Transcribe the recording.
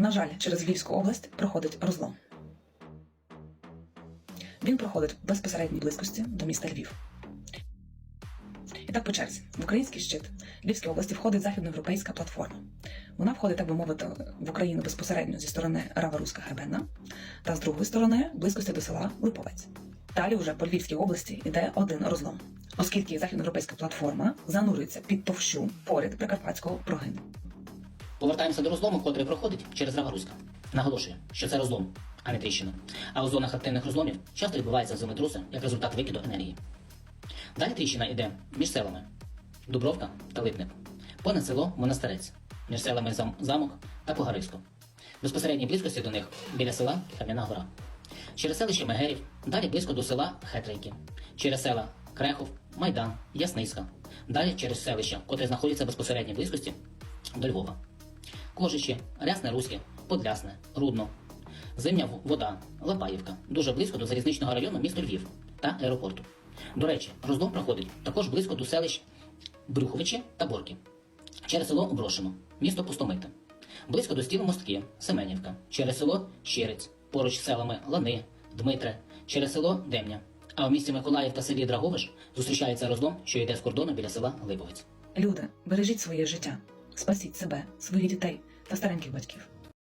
На жаль, через Львівську область проходить розлом. Він проходить в безпосередній близькості до міста Львів. І так по черзі. В український щит Львівській області входить західноєвропейська платформа. Вона входить, так би мовити, в Україну безпосередньо зі сторони Рава Руська Хребенна та з другої сторони близькості до села Липовець. Далі вже по Львівській області йде один розлом, оскільки західноєвропейська платформа занурюється під товщу поряд прикарпатського прогину. Повертаємося до розлому, котрий проходить через Рагаруська. Наголошую, що це розлом, а не тріщина. А у зонах активних розломів часто відбуваються землетруси як результат викиду енергії. Далі тріщина йде між селами Дубровка та Липник, понад село Монастирець, між селами Замок та Погарисько. Безпосередній близькості до них біля села Кам'яна Гора. Через селище Мегерів, далі близько до села Хетрейки, через села Крехов, Майдан, Ясниська, далі через селища, котре знаходяться в безпосередній близькості до Львова. Кожище, Рясне Руське, Подлясне, Рудно, Зимня вода, Лапаївка, дуже близько до залізничного району міста Львів та аеропорту. До речі, розлом проходить також близько до селищ Брюховичі та Борки, через село Брошино, місто Пустомите, близько до стіл Мостки, Семенівка, через село Щирець, поруч з селами Лани, Дмитре, через село Демня. А в місті Миколаїв та селі Драговиш зустрічається розлом, що йде з кордону біля села Липовець. Люди, бережіть своє життя, спасіть себе, своїх дітей та стареньких батьків.